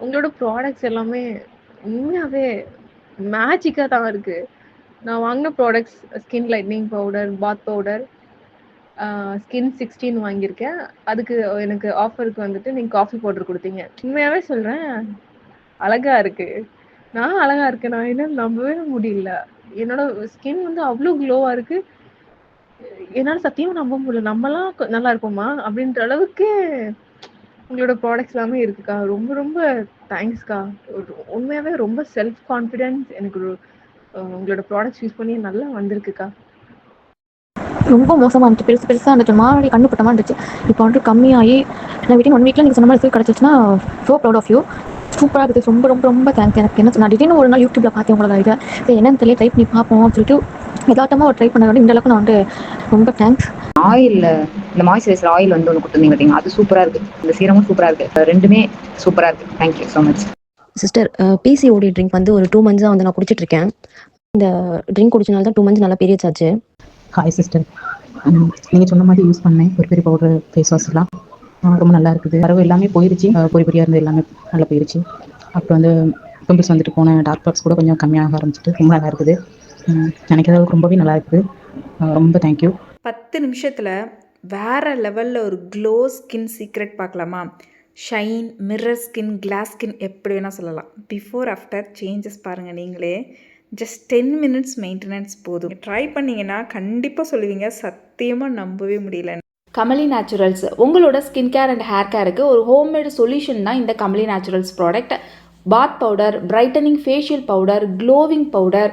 உங்களோட ப்ராடக்ட்ஸ் எல்லாமே உண்மையாவே மேஜிக்கா தான் இருக்கு. நான் வாங்குன products skin lightning powder, bath powder, skin 16 வாங்கியிருக்கேன். அதுக்கு எனக்கு ஆஃபருக்கு வந்துட்டு நீங்க காஃபி பவுடர் குடுத்தீங்க. உண்மையாவே சொல்றேன், அழகா இருக்கு. நான் அழகா இருக்கேனா? என்னால நம்பவே முடியல. என்னோட ஸ்கின் வந்து அவ்ளோ க்ளோவா இருக்கு. என்னால சத்தியமா நம்ப முடியல. நம்மலாம் கொ நல்லா இருப்போமா? அப்படின்ற அளவுக்கு உங்களோட ப்ராடக்ட்ஸ் எல்லாமே இருக்குக்கா. ரொம்ப ரொம்ப தேங்க்ஸ்க்கா. உண்மையாகவே ரொம்ப செல்ஃப் கான்ஃபிடென்ஸ் எனக்கு ஒரு உங்களோட ப்ராடக்ட்ஸ் யூஸ் பண்ணி நல்லா வந்திருக்குக்கா. ரொம்ப மோசமாக இருந்துச்சு. பெருசு பெருசாக இருந்துச்சு. ஒரு மாதிரி கண்ணு இருந்துச்சு. இப்போ வந்துட்டு கம்மியாகி நான் வீட்டில் ஒன் வீக்கில் நீங்கள் சொன்ன மாதிரி ரிசல்ட் கிடைச்சிருச்சுன்னா, சோ ஆஃப் யூ. சூப்பராக இருக்குது. ரொம்ப ரொம்ப ரொம்ப தேங்க்ஸ். எனக்கு என்ன நான் திடீர்னு ஒரு நாள் யூடியூப்பில் பார்த்தேன் உங்களோட இதை சரி என்னன்னு தெரியல ட்ரை பண்ணி பார்ப்போம் சொல்லிட்டு எதார்த்தமா ஒரு ட்ரை பண்ணதால இந்த அளவுக்கு நான் வந்து ரொம்ப தேங்க்ஸ். ஆயில்ல இந்த மாய்ஸ்சரைசர் ஆயில் வந்து ஒண்ணு குடுத்துருந்தீங்க? அது சூப்பரா இருக்கு. இந்த சீரமும் சூப்பரா இருக்கு. 2மே சூப்பரா இருக்கு. Thank you so much. Sister PCOD drink வந்து ஒரு 2 மந்த்ஸா வந்து நான் குடிச்சிட்டு இருக்கேன். இந்த ட்ரிங்க் குடிச்சனால தான் 2 மந்த்ஸ் நல்லா பீரியட்ஸ் ஆச்சு. Hi sister. ம் நீங்க சொன்ன மாதிரி யூஸ் பண்ணேன். பெரி பெரி பவுடர், ஃபேஸ் வாஷ்லாம். ஆ ரொம்ப நல்லா இருக்குது. வரவு எல்லாமே போயிருச்சு. அ பொரி பொரியா இருந்தது எல்லாமே நல்லா போயிருச்சு. அப்புறம் வந்து பிம்பிள்ஸ் வந்துட்டு போன டார்க் ஸ்பாட்ஸ் கூட கொஞ்சம் கம்மியாக ஆரம்பிச்சுட்டு ரொம்ப நல்லா இருக்குது. நினைக்கிற அளவுக்கு ரொம்பவே நல்லா இருக்குது. ரொம்ப தேங்க் யூ. 10 நிமிஷத்துல வேற ஒரு க்ளோ ஸ்கின் சீக்ரெட் பார்க்கலாமா? Shine, mirror skin, glass skin எப்படி வேணால் சொல்லலாம். பிஃபோர், ஆஃப்டர் சேஞ்சஸ் பாருங்கள் நீங்களே. ஜஸ்ட் 10 மினிட்ஸ் மெயின்டெனன்ஸ் போதும். ட்ரை பண்ணிங்கன்னா கண்டிப்பாக சொல்லுவீங்க, சத்தியமாக நம்பவே முடியல கமலி நேச்சுரல்ஸ் உங்களோட ஸ்கின் கேர் அண்ட் ஹேர் கேருக்கு ஒரு ஹோம்மேடு சொல்யூஷன் தான் இந்த Kamali naturals product bath powder brightening facial powder glowing powder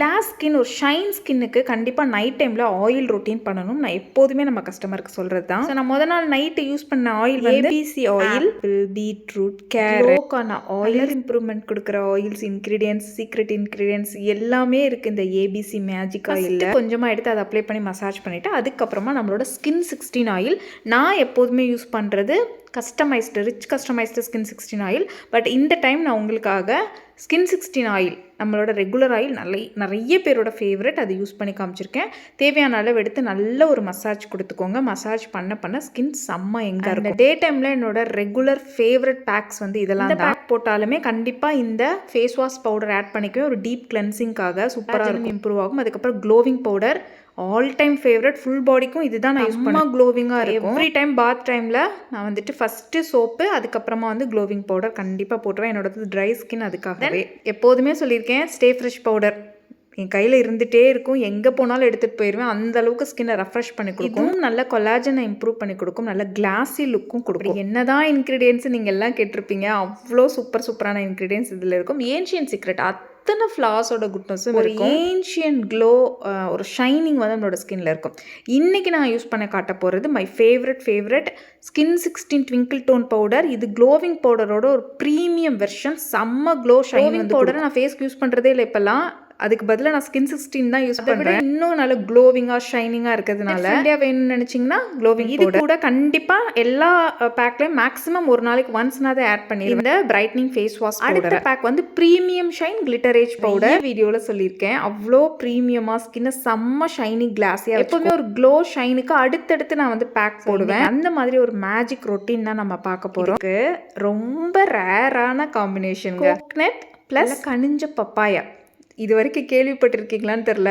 class skin ஒரு ஷைன் ஸ்கின்னுக்கு கண்டிப்பாக நைட் டைமில் ஆயில் ரொட்டீன் பண்ணணும் நான் எப்போதுமே நம்ம கஸ்டமருக்கு சொல்கிறது தான் ஸோ நான் முத நாள் நைட்டு யூஸ் பண்ண ஆயில் வந்து ஏபிசி ஆயில் பீட்ரூட் கேரட்கான ஆயில் இம்ப்ரூவ்மெண்ட் கொடுக்குற ஆயில்ஸ் இன்க்ரீடியன்ஸ் சீக்ரெட் இன்க்ரீடியன்ஸ் எல்லாமே இருக்குது இந்த ஏபிசி மேஜிக் ஆயில் கொஞ்சமாக எடுத்து அதை அப்ளை பண்ணி மசாஜ் பண்ணிவிட்டு அதுக்கப்புறமா நம்மளோட ஸ்கின் சிக்ஸ்டீன் ஆயில் நான் எப்போதுமே யூஸ் பண்ணுறது customised rich customised skin sixteen oil but இந்த டைம் நான் உங்களுக்காக ஸ்கின் சிக்ஸ்டீன் ஆயில் நம்மளோட ரெகுலர் ஆயில் நிறைய நிறைய பேரோட ஃபேவரட் அதை யூஸ் பண்ணி காமிச்சிருக்கேன். தேவையான அளவு எடுத்து நல்ல ஒரு மசாஜ் கொடுத்துக்கோங்க. மசாஜ் பண்ண பண்ண ஸ்கின் செம்ம எங்கே இருக்கும். டே டைமில் என்னோட ரெகுலர் ஃபேவரட் பேக்ஸ் வந்து இதெல்லாம் பேக் போட்டாலுமே கண்டிப்பாக இந்த ஃபேஸ் வாஷ் பவுடர் ஆட் பண்ணிக்குவேன் ஒரு டீப் கிளென்சிங்காக சூப்பராக இருக்கும். இம்ப்ரூவ் ஆகும். அதுக்கப்புறம் glowing powder all time favourite full பாடிக்கும் இதுதான் நான் யூஸ் பண்ண க்ளோவிங்காக இருக்கும். எவ்ரி டைம் பாத் டைமில் நான் வந்துட்டு ஃபஸ்ட்டு சோப்பு அதுக்கப்புறமா வந்து க்ளோவிங் பவுடர் கண்டிப்பாக போட்டுருவேன். என்னோடது ட்ரை ஸ்கின் அதுக்காகவே. எப்போதுமே சொல்லியிருக்கேன் ஸ்டே ஃப்ரெஷ் பவுடர் என் கையில் இருந்துகிட்டே இருக்கும். எங்கே போனாலும் எடுத்துகிட்டு போயிடுவேன் அந்த அளவுக்கு ஸ்கின்னை ரெஃப்ரெஷ் பண்ணி கொடுக்கும். நல்ல கொலாஜனை இம்ப்ரூவ் பண்ணி கொடுக்கும். நல்ல கிளாஸி லுக்கும் கொடுக்கும். என்னதான் இன்க்ரீடியன்ஸ் நீங்கள் எல்லாம் கேட்டிருப்பீங்க. அவ்வளோ சூப்பர் சூப்பரான இன்க்ரீடியன்ஸ் இதில் இருக்கும். ஏன்ஷியன் சீக்ரெட் அத்தனை ஃப்ளாஸோட குட்னஸும் ஒரு ஏன்ஷியன் க்ளோ ஒரு ஷைனிங் வந்து நம்மளோட ஸ்கின்ல இருக்கும். இன்றைக்கி நான் யூஸ் பண்ண காட்ட போகிறது my favourite favourite skin sixteen twinkle tone powder இது க்ளோவிங் பவுடரோட ஒரு ப்ரீமியம் வெர்ஷன் செம்ம க்ளோ ஷைனிங் பவுடரை நான் ஃபேஸ்க்கு யூஸ் பண்ணுறதே இல்லை இப்போல்லாம். அதுக்கு பதிலாக நான் ஸ்கின் சிக்ஸ்டீன் தான் யூஸ் பண்ணுறேன் இன்னும் நல்ல க்ளோவிங்காக ஷைனிங்காக இருக்கிறதுனால இந்தியா வேணும்னு நினச்சிங்கன்னா க்ளோவிங் இது கூட கண்டிப்பாக எல்லா பேக்லையும் மேக்ஸிமம் ஒரு நாளைக்கு ஒன்ஸ்னாவது ஆட் பண்ணிடுவேன். இந்த பிரைட்னிங் ஃபேஸ் வாஷ் அடுத்த பேக் வந்து ப்ரீமியம் ஷைன் கிளிட்டரேஜ் பவுடர் வீடியோவில் சொல்லியிருக்கேன். அவ்வளோ ப்ரீமியமாக ஸ்கின்னை செம்ம ஷைனிங் கிளாஸியாக எப்பவுமே ஒரு க்ளோ ஷைனுக்கு அடுத்தடுத்து நான் வந்து பேக் போடுவேன். அந்த மாதிரி ஒரு மேஜிக் ரொட்டீன் தான் நம்ம பார்க்க போகிறோம் ரொம்ப ரேரான காம்பினேஷன் கோக்னட் ப்ளஸ் கனிஞ்ச பப்பாயா. இது வரைக்கும் கேள்விப்பட்டிருக்கீங்களான்னு தெரில.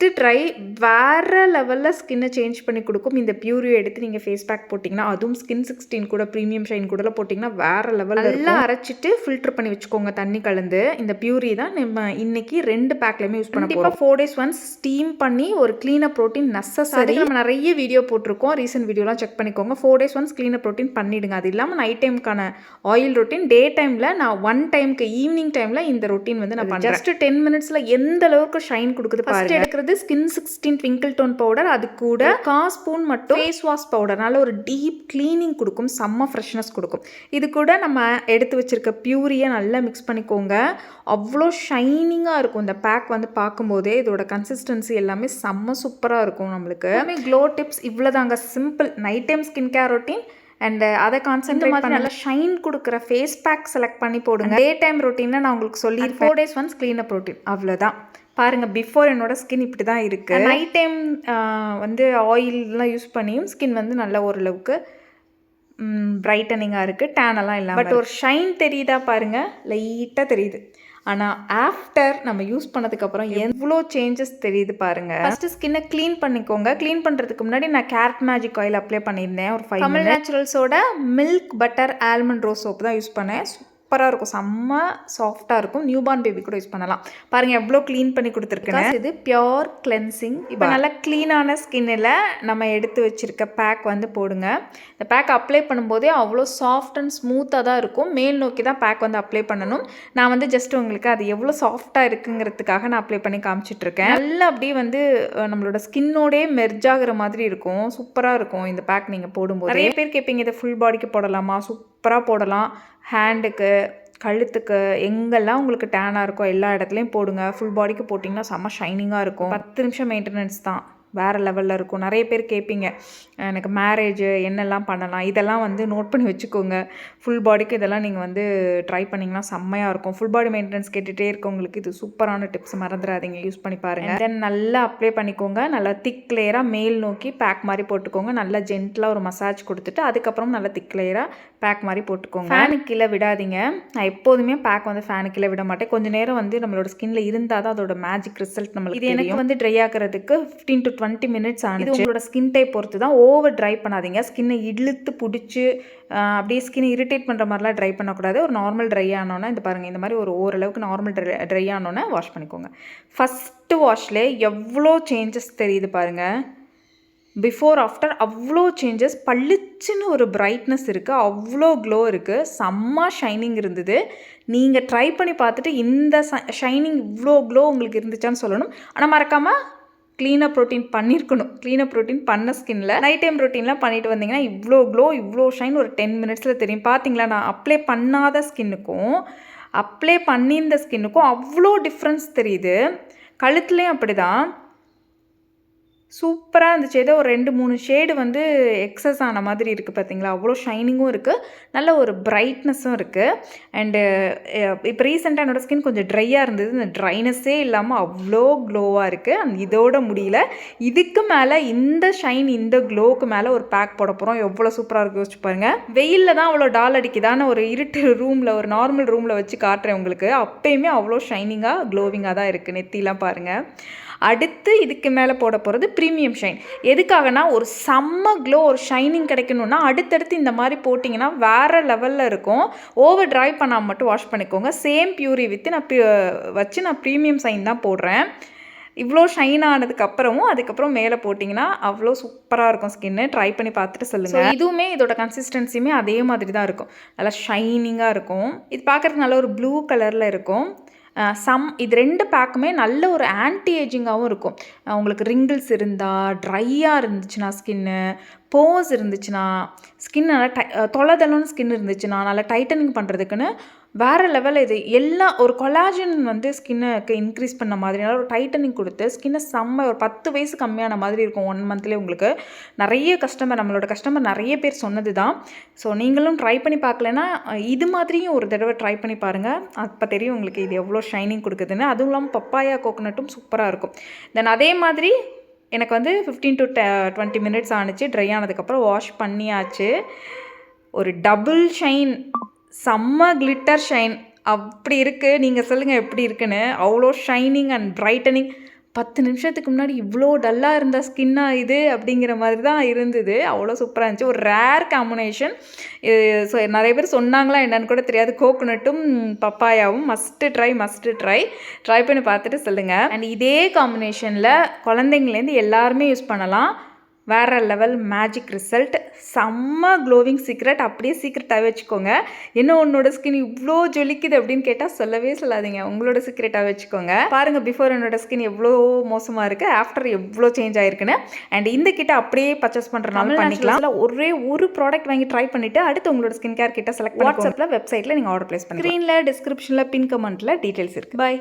மஸ்ட்டு ட்ரை வேறு லெவலில் ஸ்கின்னை சேஞ்ச் பண்ணி கொடுக்கும். இந்த பியூரியை எடுத்து நீங்கள் ஃபேஸ் பேக் போட்டிங்கன்னா அதுவும் ஸ்கின் சிக்ஸ்டீன் கூட ப்ரீமியம் ஷைன் கூட போட்டிங்கன்னா வேறு லெவலில் நல்லா அரைச்சிட்டு ஃபில்டர் பண்ணி வச்சுக்கோங்க தண்ணி கலந்து. இந்த பியூரி தான் நம்ம இன்னைக்கு ரெண்டு பேக்லையுமே யூஸ் பண்ண போகிறோம் ஃபோர் டேஸ் ஒன்ஸ் ஸ்டீம் பண்ணி ஒரு க்ளீனப் ப்ரோட்டீன் நெசசரி நம்ம நிறைய வீடியோ போட்டிருக்கோம். ரீசெண்ட் வீடியோலாம் செக் பண்ணிக்கோங்க. Four days once cleanup protein பண்ணிவிடுங்க அது இல்லாமல் நைட் டைமுக்கான ஆயில் ரொட்டீன் டே டைமில் நான் ஒன் டைமுக்கு ஈவினிங் டைமில் இந்த ரொட்டீன் வந்து நான் ஜஸ்ட் டென் மினிட்ஸில் எந்த அளவுக்கு ஷைன் கொடுக்குது ஃபஸ்ட் எடுக்கிறது வந்து skin sixteen twinkle tone powder அது கூட கா ஸ்பூன் மட்டும் ஃபேஸ் வாஷ் பவுடர் நல்ல ஒரு டீப் க்ளீனிங் கொடுக்கும் செம்ம ஃப்ரெஷ்னஸ் கொடுக்கும். இது கூட நம்ம எடுத்து வச்சிருக்க பியூரியை நல்லா மிக்ஸ் பண்ணிக்கோங்க. அவ்வளோ ஷைனிங்காக இருக்கும். இந்த பேக் வந்து பார்க்கும்போதே இதோட கன்சிஸ்டன்சி எல்லாமே செம்ம சூப்பராக இருக்கும் நம்மளுக்கு. க்ளோ டிப்ஸ் இவ்வளோதாங்க simple night time skin care routine and அதை கான்சென்ட்ரேட் பண்ணி நல்லா ஷைன் கொடுக்குற ஃபேஸ் பேக் செலக்ட் பண்ணி போடுங்க. டே டைம் ரொட்டீனில் நான் உங்களுக்கு சொல்லி four days once clean up routine அவ்வளோதான் பாருங்கள் பிஃபோர் என்னோட ஸ்கின் இப்படி தான் இருக்குது நைட் டைம் வந்து ஆயில்லாம் யூஸ் பண்ணியும் ஸ்கின் வந்து நல்ல ஓரளவுக்கு பிரைட்டனிங்காக இருக்குது டேனெல்லாம் இல்லாமல் பட் ஒரு ஷைன் தெரியுதா பாருங்கள் லைட்டாக தெரியுது. ஆனால் ஆஃப்டர் நம்ம யூஸ் பண்ணதுக்கப்புறம் எவ்வளோ சேஞ்சஸ் தெரியுது பாருங்கள் ஃபஸ்ட்டு ஸ்கின்னை க்ளீன் பண்ணிக்கோங்க. க்ளீன் பண்ணுறதுக்கு முன்னாடி நான் கேரட் மேஜிக் ஆயில் அப்ளை பண்ணியிருந்தேன். ஒரு five Tamil நேச்சுரல்ஸோட milk butter almond rose soap தான் யூஸ் பண்ணேன். சூப்பராக இருக்கும். செம்ம சாஃப்டாக இருக்கும். நியூ பார்ன் பேபி கூட யூஸ் பண்ணலாம். பாருங்கள் எவ்வளோ க்ளீன் பண்ணி கொடுத்துருக்கேன் இது பியோர் கிளென்சிங் இப்போ நல்லா க்ளீனான ஸ்கின்னில் நம்ம எடுத்து வச்சுருக்க பேக் வந்து போடுங்க. இந்த பேக் அப்ளை பண்ணும்போதே அவ்வளோ சாஃப்ட் அண்ட் ஸ்மூத்தாக தான் இருக்கும். மேல் நோக்கி தான் பேக் வந்து அப்ளை பண்ணணும். நான் வந்து ஜஸ்ட் உங்களுக்கு அது எவ்வளோ சாஃப்டாக இருக்குங்கிறதுக்காக நான் அப்ளை பண்ணி காமிச்சிட்ருக்கேன் நல்லா அப்படியே வந்து நம்மளோட ஸ்கின்னோடே மெர்ஜ் ஆகுற மாதிரி இருக்கும். சூப்பராக இருக்கும். இந்த பேக் நீங்கள் போடும்போது. நிறைய பேர் கேட்பீங்க இதை ஃபுல் பாடிக்கு போடலாமா? சூப்பராக போடலாம். ஹேண்டுக்கு கழுத்துக்கு எங்கெல்லாம் உங்களுக்கு டேனாக இருக்கோ எல்லா இடத்துலையும் போடுங்க. ஃபுல் பாடிக்கு போட்டிங்கன்னா செம்ம ஷைனிங்காக இருக்கும். பத்து நிமிஷம் மெயின்டெனன்ஸ் தான். வேறு லெவலில் இருக்கும். நிறைய பேர் கேட்பீங்க எனக்கு மேரேஜ் என்னெல்லாம் பண்ணலாம்? இதெல்லாம் வந்து நோட் பண்ணி வச்சுக்கோங்க. ஃபுல் பாடிக்கு இதெல்லாம் நீங்கள் வந்து ட்ரை பண்ணிங்கன்னா செம்மையாக இருக்கும். ஃபுல் பாடி மெயின்டெனன்ஸ் கேட்டுகிட்டே இருக்கவங்களுக்கு இது சூப்பரான டிப்ஸ் மறந்துடாதீங்க. யூஸ் பண்ணி பாருங்கள் தென் நல்லா அப்ளை பண்ணிக்கோங்க. நல்லா திக் லேயராக மேல் நோக்கி பேக் மாதிரி போட்டுக்கோங்க. நல்லா ஜென்டலாக ஒரு மசாஜ் கொடுத்துட்டு அதுக்கப்புறம் நல்லா திக் லேயராக பேக் மாதிரி போட்டுக்கோங்க. ஃபேனுக்கு கீழே விடாதீங்க. நான் எப்போதுமே பேக் வந்து ஃபேனுக்கு கீழே விட மாட்டேன். கொஞ்ச நேரம் வந்து நம்மளோட ஸ்கின்ல இருந்தால் தான் அதோட மேஜிக் ரிசல்ட் நம்மளுக்கு இது எனக்கு வந்து ட்ரை ஆகிறதுக்கு ஃபிஃப்டீன் டு டுவெண்ட்டி மினிட்ஸ் ஆனது உங்களோட ஸ்கின் டைப் பொறுத்து தான் ஓவர் ட்ரை பண்ணாதீங்க ஸ்கின்னை இழுத்து பிடிச்சி அப்படியே ஸ்கின் இரிட்டேட் பண்ணுற மாதிரிலாம் ட்ரை பண்ணக்கூடாது. ஒரு நார்மல் ட்ரை ஆனோன்னா இந்த பாருங்கள் இந்த மாதிரி ஒரு ஓரளவுக்கு நார்மல் ட்ரை ட்ரை ஆனோன்னா வாஷ் பண்ணிக்கோங்க. ஃபஸ்ட்டு வாஷ்லே எவ்வளோ சேஞ்சஸ் தெரியுது பாருங்கள் பிஃபோர் ஆஃப்டர் அவ்வளோ சேஞ்சஸ் பளிச்சுன்னு ஒரு பிரைட்னஸ் இருக்குது அவ்வளோ க்ளோ இருக்குது செம்ம ஷைனிங் இருந்தது. நீங்கள் ட்ரை பண்ணி பார்த்துட்டு இந்த ஷைனிங் இவ்வளோ க்ளோ உங்களுக்கு இருந்துச்சான்னு சொல்லணும். ஆனால் மறக்காமல் க்ளீனாக ப்ரோட்டீன் பண்ணியிருக்கணும் க்ளீனாக ப்ரோட்டீன் பண்ண ஸ்கின்ல நைட் டைம் ப்ரோட்டீன்லாம் பண்ணிட்டு வந்தீங்கன்னா இவ்வளோ க்ளோ இவ்வளோ ஷைன் ஒரு டென் மினிட்ஸில் தெரியும். பார்த்தீங்களா நான் அப்ளை பண்ணாத ஸ்கின்னுக்கும் அப்ளை பண்ணியிருந்த ஸ்கின்னுக்கும் அவ்வளோ டிஃப்ரென்ஸ் தெரியுது. கழுத்துலேயும் அப்படி தான் சூப்பராக இருந்துச்சு. ஏதோ ஒரு ரெண்டு மூணு ஷேடு வந்து எக்ஸஸ் ஆன மாதிரி இருக்குது பார்த்தீங்களா அவ்வளோ ஷைனிங்கும் இருக்குது நல்ல ஒரு பிரைட்னஸும் இருக்குது அண்டு இப்போ ரீசெண்டாக என்னோடய ஸ்கின் கொஞ்சம் ட்ரையாக இருந்தது. இந்த ட்ரைனஸ்ஸே இல்லாமல் அவ்வளோ க்ளோவாக இருக்குது அந்த இதோட முடியல. இதுக்கு மேலே இந்த ஷைன் இந்த க்ளோவுக்கு மேலே ஒரு பேக் போட போகிறோம் எவ்வளோ சூப்பராக இருக்குது யோசிச்சு பாருங்கள் வெயிலில் தான் அவ்வளோ டால் அடிக்குதான்னு ஒரு இருட்டு ரூமில் ஒரு நார்மல் ரூமில் வச்சு காட்டுறேன் உங்களுக்கு. அப்பயுமே அவ்வளோ ஷைனிங்காக க்ளோவிங்காக தான் இருக்குது நெத்திலாம் பாருங்கள் அடுத்து இதுக்கு மேலே போட போகிறது ப்ரீமியம் ஷைன் எதுக்காகனா ஒரு செம்ம க்ளோ ஒரு ஷைனிங் கிடைக்கணும்னா அடுத்தடுத்து இந்த மாதிரி போட்டிங்கன்னா வேறு லெவலில் இருக்கும். ஓவர் ட்ரை பண்ணாமல் மட்டும் வாஷ் பண்ணிக்கோங்க. சேம் பியூரி வித்து நான் வச்சு நான் ப்ரீமியம் ஷைன் தான் போடுறேன். இவ்வளோ ஷைன் ஆனதுக்கு அப்புறமும் அதுக்கப்புறம் மேலே போட்டிங்கன்னா அவ்வளோ சூப்பராக இருக்கும் ஸ்கின்னு ட்ரை பண்ணி பார்த்துட்டு சொல்லுங்கள் இதுவுமே இதோட கன்சிஸ்டன்சியுமே அதே மாதிரி தான் இருக்கும். நல்லா ஷைனிங்காக இருக்கும். இது பார்க்குறதுக்கு நல்ல ஒரு ப்ளூ கலரில் இருக்கும். சம் இது ரெண்டு பேக்குமே நல்ல ஒரு ஆன்டி ஏஜிங்காகவும் இருக்கும் உங்களுக்கு ரிங்கிள்ஸ் இருந்தால் ட்ரையாக இருந்துச்சுன்னா ஸ்கின்னு போஸ் இருந்துச்சுன்னா ஸ்கின் நல்லா டை தொலைதளன்னு ஸ்கின் இருந்துச்சுன்னா நல்லா டைட்டனிங் பண்ணுறதுக்குன்னு வேறு லெவல் இது. எல்லா ஒரு கொலாஜன் வந்து ஸ்கின்னுக்கு இன்க்ரீஸ் பண்ண மாதிரி ஒரு டைட்டனிங் கொடுத்து ஸ்கின்னை செம்ம ஒரு பத்து வயசு கம்மியான மாதிரி இருக்கும் ஒன் மந்த்லேயே உங்களுக்கு. நிறைய கஸ்டமர் நம்மளோட கஸ்டமர் நிறைய பேர் சொன்னது தான் ஸோ நீங்களும் ட்ரை பண்ணி பார்க்கலன்னா இது மாதிரியும் ஒரு தடவை ட்ரை பண்ணி பாருங்கள் அப்போ தெரியும் உங்களுக்கு இது எவ்வளோ ஷைனிங் கொடுக்குதுன்னு. அதுவும் இல்லாமல் பப்பாயா கோகோனட்டும் சூப்பராக இருக்கும். தென் அதே மாதிரி எனக்கு வந்து ஃபிஃப்டீன் டு டுவெண்ட்டி மினிட்ஸ் ஆணுச்சு ட்ரை ஆனதுக்கப்புறம் வாஷ் பண்ணியாச்சு. ஒரு டபுள் ஷைன் செம்ம கிளிட்டர் ஷைன் அப்படி இருக்குது நீங்கள் சொல்லுங்கள் எப்படி இருக்குன்னு. அவ்வளோ ஷைனிங் அண்ட் பிரைட்டனிங் பத்து நிமிஷத்துக்கு முன்னாடி இவ்வளோ டல்லாக இருந்த ஸ்கின்னாக இது அப்படிங்கிற மாதிரி தான் இருந்தது. அவ்வளோ சூப்பராக இருந்துச்சு. ஒரு ரேர் காம்பினேஷன் ஸோ நிறைய பேர் சொன்னாங்களா என்னன்னு கூட தெரியாது. கோகோனட்டும் பப்பாயாவும் must try must try try பண்ணி பார்த்துட்டு சொல்லுங்கள் அண்ட் இதே காம்பினேஷனில் குழந்தைங்கலேருந்து எல்லாருமே யூஸ் பண்ணலாம். வேற லெவல் மேஜிக் ரிசல்ட் செம்ம க்ளோவிங் சீக்ரெட் அப்படியே சீக்ரெட்டாகவே வச்சுக்கோங்க. என்ன உன்னோட ஸ்கின் இவ்வளோ ஜொலிக்குது அப்படின்னு கேட்டால் சொல்லவே சொல்லாதீங்க. உங்களோட சீக்ரெட்டாக வச்சுக்கோங்க. பாருங்கள் பிஃபோர் என்னோட ஸ்கின் எவ்வளோ மோசமாக இருக்குது ஆஃப்டர் எவ்வளோ சேஞ்ச் ஆயிருக்குன்னு. அண்ட் இந்த கிட்ட அப்படியே பர்ச்சேஸ் பண்ணுறனால பண்ணிக்கலாம். ஒரே ஒரு ப்ராடக்ட் வாங்கி ட்ரை பண்ணிவிட்டு அடுத்து உங்களோட ஸ்கின் கேர் கிட்ட செலக்ட் வாட்ஸ்அப்பில் வெப்சைட்டில் நீங்கள் ஆர்டர் ப்ளேஸ் பண்ணுங்க ஸ்க்ரீனில் டிஸ்கிரிப்ஷனில் பின் கமெண்ட்டில் டீட்டெயில்ஸ் இருக்குது பை